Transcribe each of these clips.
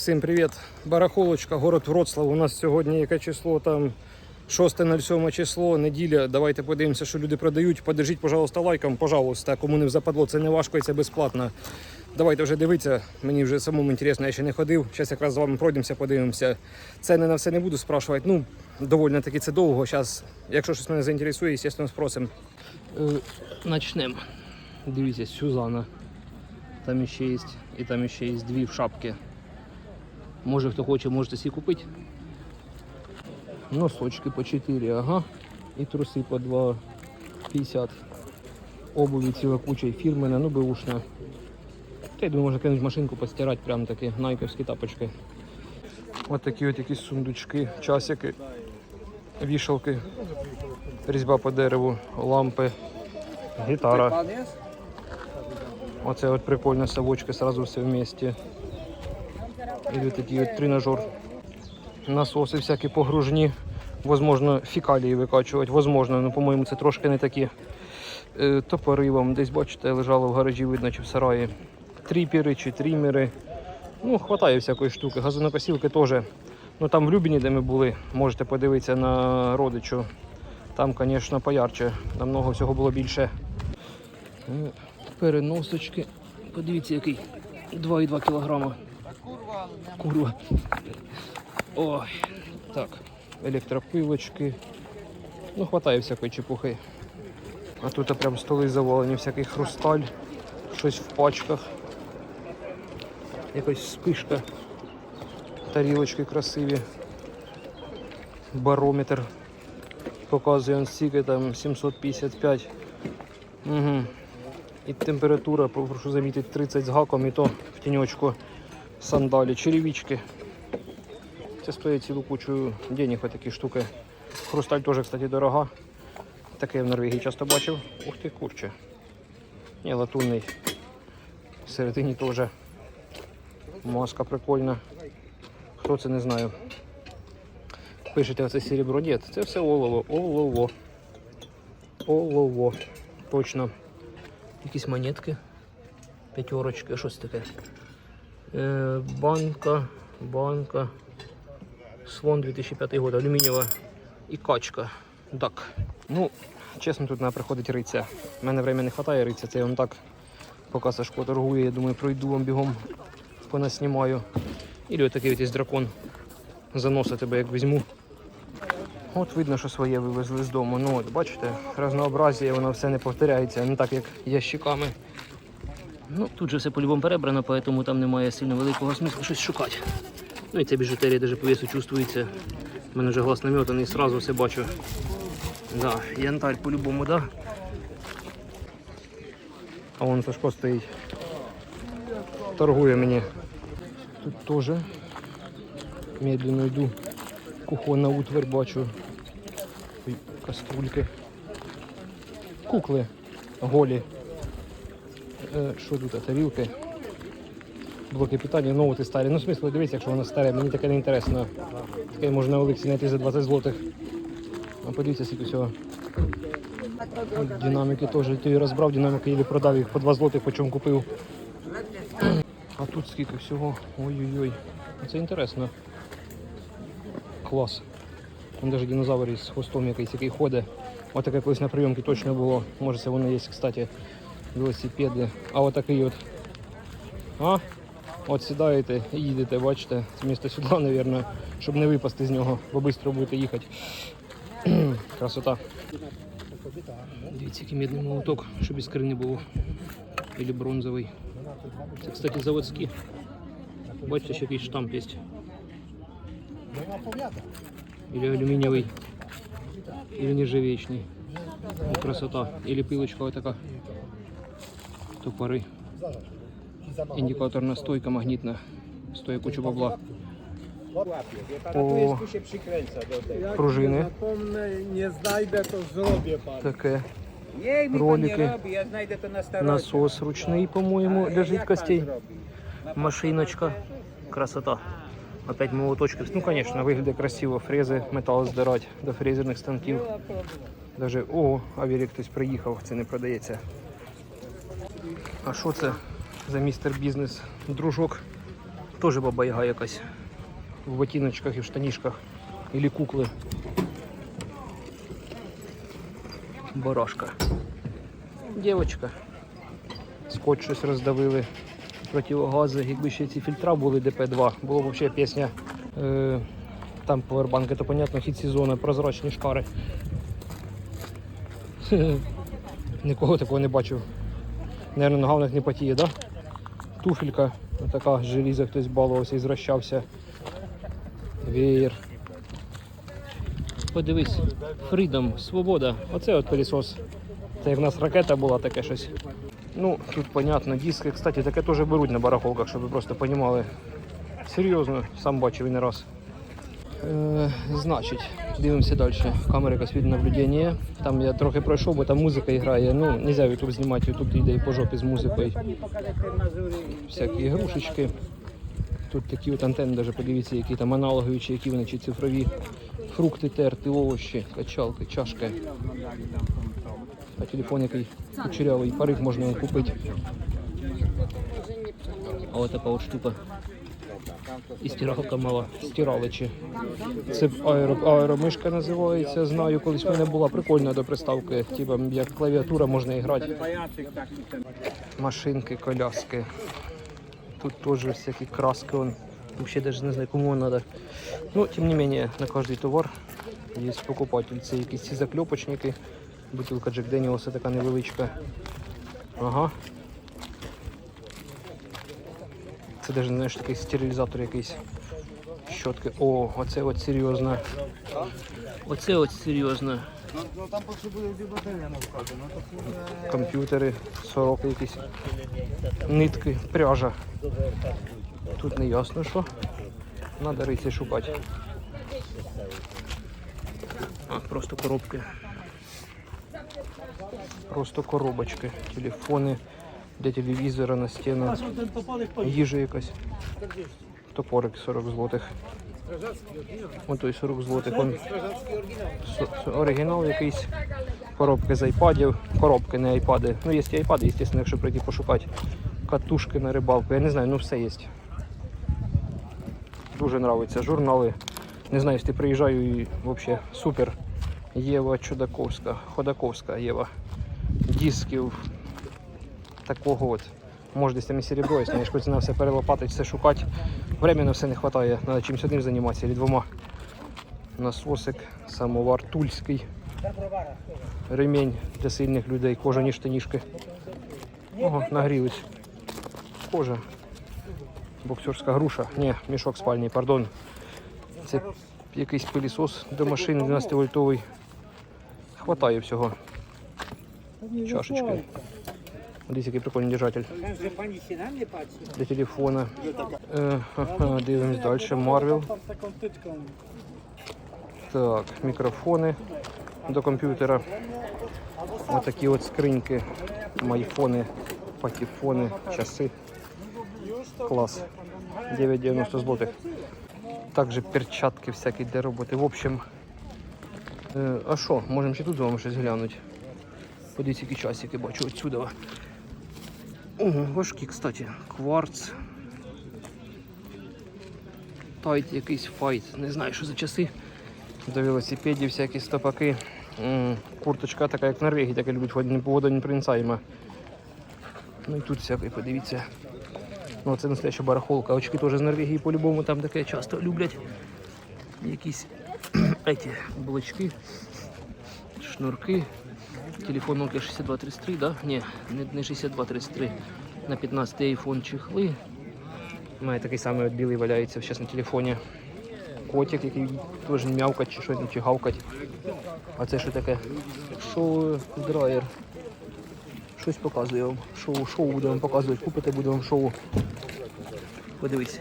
Всім привіт. Барахолочка, город Вроцлав. У нас сьогодні яке число там 6.07 число, неділя. Давайте подивимося, що люди продають. Подержіть, пожалуйста, лайком, пожалуйста, кому не западло, це не важко і це безплатно. Давайте вже дивитися. Мені вже самому інтересно, я ще не ходив. Зараз якраз з вами пройдемося, подивимося. Ціни на все не буду спрашувати. Ну, доволі таки це довго. Зараз, якщо щось мене заінтересує, звісно, спросимо. Начнемо. Дивіться, Сюзана. Там ще є, і там ще є дві в шапки. Може хто хоче, можете собі купити. Носочки по 4, ага. І труси по 2,50. Обуві ціла куча і фірменна, ну беушна. Та я думаю, можна кинути машинку, постирати прям такі найковські тапочки. Ось такі от якісь сундучки, часики, вішалки, різьба по дереву, лампи, гітара. Оце от прикольна совочка, сразу все вместе. От такий от тренажер. Насоси всякі погружні. Возможно, фекалії викачувати. Возможно, ну, по-моєму, це трошки не такі. Е, топори вам десь, бачите, лежало в гаражі, видно, чи в сараї. Тріпери чи трімери. Ну, хватає всякої штуки. Газонокосілки теж. Ну там в Любіні, де ми були, можете подивитися на родичу. Там, звісно, поярче. Намного всього було більше. Е, Переносочки. Подивіться, який 2,2 кілограма. Курва. Ой. Так. Електропилочки. Ну, хватає всякої чепухи. А тут прям столи завалені, всякий хрусталь, щось в пачках. Якась спишка. Тарілочки красиві. Барометр. Показує он стільки там 755. Угу. І температура, прошу замітити, 30 з гаком, і то в тіньочку сандалі, черевички. Це стоїть цілу кучу денег, такі штуки. Хрусталь теж, кстати, дорога. Таке я в Норвегії часто бачив. Ух ти, курче. Ні, латунний. Всередині теж. Маска прикольна. Хто це не знаю. Пишете оце серебро. Ні, це все олово. Олово. Олово. Точно. Якісь монетки. П'ятерочки, щось таке. Е, банка, банка. Слон 2005 год, алюмінієва і качка. Так. Ну, чесно, тут треба приходить риця. У мене времени не вистачає риця, це я вам так, поки Сашко торгує, я думаю, пройду вам бігом, понаснімаю. І ось такий ось дракон. Заноса тебе як візьму. От видно, що своє вивезли з дому. Ну от, бачите, разнообразія, воно все не повторяється, не так як ящиками. Ну, тут же все по-любому перебрано, поэтому там немає сильно великого смислу щось шукати. Ну і ця біжутерія навіть по весу чувствується. У мене вже глаз наметаний, сразу все бачу. Да, янтарь по-любому, да? А вон Сашко стоїть. Торгує мені. Тут теж медленно йду. Кухонна утварь бачу. Каструльки. Кукли голі. Е, Що тут? Тарілки. Блоки питання, ну от і старі. Ну, смисло, дивіться, якщо воно старе, мені таке не інтересно. Таке можна на Олексі знайти за 20 злотих. А подивіться, скільки всього. Динаміки теж. Ти розбрав динаміки і продав їх по 2 злотих, по чому купив. А тут скільки всього. Ой-ой-ой. Це інтересно. Клас. Там навіть динозавр із хвостом якийсь, який ходить. Ось таке колись на прийомці точно було. Може це воно є, кстати, велосипеди. А от такий от. А? От сідаєте і їдете, бачите, це місто сюди, мабуть, щоб не випасти з нього, бо швидко будете їхати. Красота. Дивіться, який мідний молоток, щоб іскри не було. Или бронзовий. Це, кстати, заводські. Бачите, ще якийсь штамп є. Или алюмінієвий, или нержавеечний. Ну, красота. Или пилочка вот така. Топори. Індикаторна стойка магнітна. Стоїть кучу бабла. Zapomnę, nie znajdę, to zrobię pan. Таке. Ролики. Насос ручний, по-моєму, для жидкостей. Машиночка. Красота. Опять молоточки. Ну, конечно, виглядає красиво. Фрези, метал здирати до фрезерних станків. Даже, о, авірік хтось приїхав, це не продається. А що це за містер бізнес? Дружок Теж баба яга якась. В ботиночках і в штанішках. Ілі кукли. Барашка. Дівочка. Скотч щось роздавили. Противогази. Якби ще ці фільтра були ДП-2, було б взагалі пісня. Е, там повербанки, то понятно, хід сезону, прозрачні шкари. Нікого такого не бачив. Наверно, нога в не потіє, да? Туфелька, така з желіза хтось балувався і зрощався. Веєр. Подивись, Freedom, свобода. Оце от пилісос. Це як в нас ракета була, таке щось. Ну, тут понятно, диски, кстати, таке теж беруть на барахолках, щоб ви просто розуміли. Серйозно, сам бачив і не раз. Е, значить, дивимося далі. Камера якась відеонаблюдення. Там я трохи пройшов, бо там музика грає. Ну, не можна YouTube знімати, YouTube йде і по жопі з музикою. Всякі ігрушечки. Тут такі от антенни, даже подивіться, які там аналогові, чи які вони, чи цифрові. Фрукти терти, овочі, качалки, чашки. А телефон який кучерявий, парик можна купити. А от така от штука. І стиралка мала, стираличі. Це аеро, аеромишка називається. Знаю, колись в мене була прикольна до приставки. Типа як клавіатура можна і грати. Машинки, коляски. Тут теж всякі краски. Он. Вообще даже не знаю, кому надо. Ну, тем не менее, на каждый товар є покупатель. Це якісь ці закльопочники. Бутилка Джек Деніоса така невеличка. Ага. Це навіть знаєш такий стерилізатор якийсь. Щотки. О, оце от серйозно. Оце от серйозно. Ну там поки буде вкладу, ну Комп'ютери, сороки якісь. Нитки, пряжа. Тут не ясно що. Надо рийці шукати. А, просто коробки. Просто коробочки. Телефони для телевізора на стіну. Їжа якась. Топорик 40 злотих. Ось той 40 злотих. Он оригінал якийсь. Коробки з айпадів. Коробки, не айпади. Ну, є і айпади, звісно, якщо прийти пошукати. Катушки на рибалку. Я не знаю, ну все є. Дуже подобається. Журнали. Не знаю, якщо приїжджаю і взагалі супер. Єва Чудаковська, Ходаковська Єва. Дисків такого от. І серебро, якщо ж на все перелопатити, все шукати. Времени на все не вистачає, треба чимось одним займатися, або двома. Насосик, самовар тульський. Ремінь для сильних людей, кожані штанішки. Ого, нагрілись. Кожа. Боксерська груша. Ні, мішок спальний, пардон. Це якийсь пилісос до машин 12 вольтовий. Хватає всього. Чашечки. Дивіться, який прикольний держатель для телефона. Е, дивимось далі. Марвел. Так, мікрофони до комп'ютера. Отакі от скриньки, майфони, патефони, часи. Клас. 9,90 злотих. Також перчатки всякі для роботи. В общем, е, а що, можемо ще тут з вами щось глянути. Подивіться, які часики бачу отсюди. Ого, важкі, кстати. Кварц. Тайт якийсь файт. Не знаю, що за часи. До велосипедів всякі стопаки. Курточка така, як в Норвегії, так і любить водонепроницаєма. Ну і тут всякий, подивіться. Ну, це настояща барахолка. Очки теж з Норвегії по-любому там таке часто люблять. Якісь эти блочки, шнурки. Телефон Nokia 6233, да? Ні, не, не 6233. На 15 iPhone чехли. Мене такий самий от білий валяється зараз на телефоні. Котик, який теж м'явкать чи щось чи гавкать. А це що таке? Шоу драйер. Щось показує вам. Шоу, шоу буде вам показувати. Купите буде вам шоу. Подивись.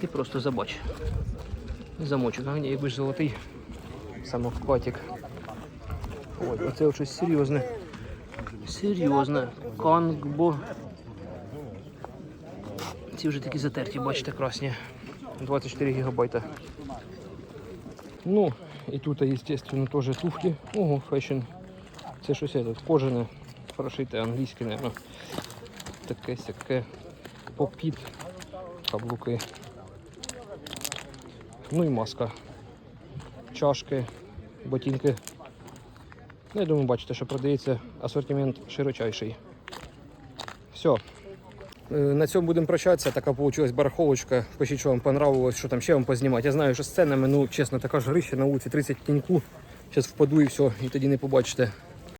Ти просто забач. Замочок, а якби ж золотий. Самовхватик. Ой, оце щось серйозне. Серйозне. Кангбо. Ці вже такі затерті, бачите, красні. 24 гігабайта. Ну, і тут, естественно, теж туфлі. Ого, фешн. Це щось тут кожане, прошите англійське, наверное. Таке сяке. Попіт. каблуки. Ну і маска. Чашки, ботинки. Ну, я думаю, бачите, що продається асортимент широчайший. Все. На цьому будемо прощатися. Така вийшла бараховочка. Пишіть, що вам понравилось, що там ще вам познімати. Я знаю, що з ценами, ну чесно, така ж грища на вулиці 30 тіньку. Зараз впаду і все, і тоді не побачите.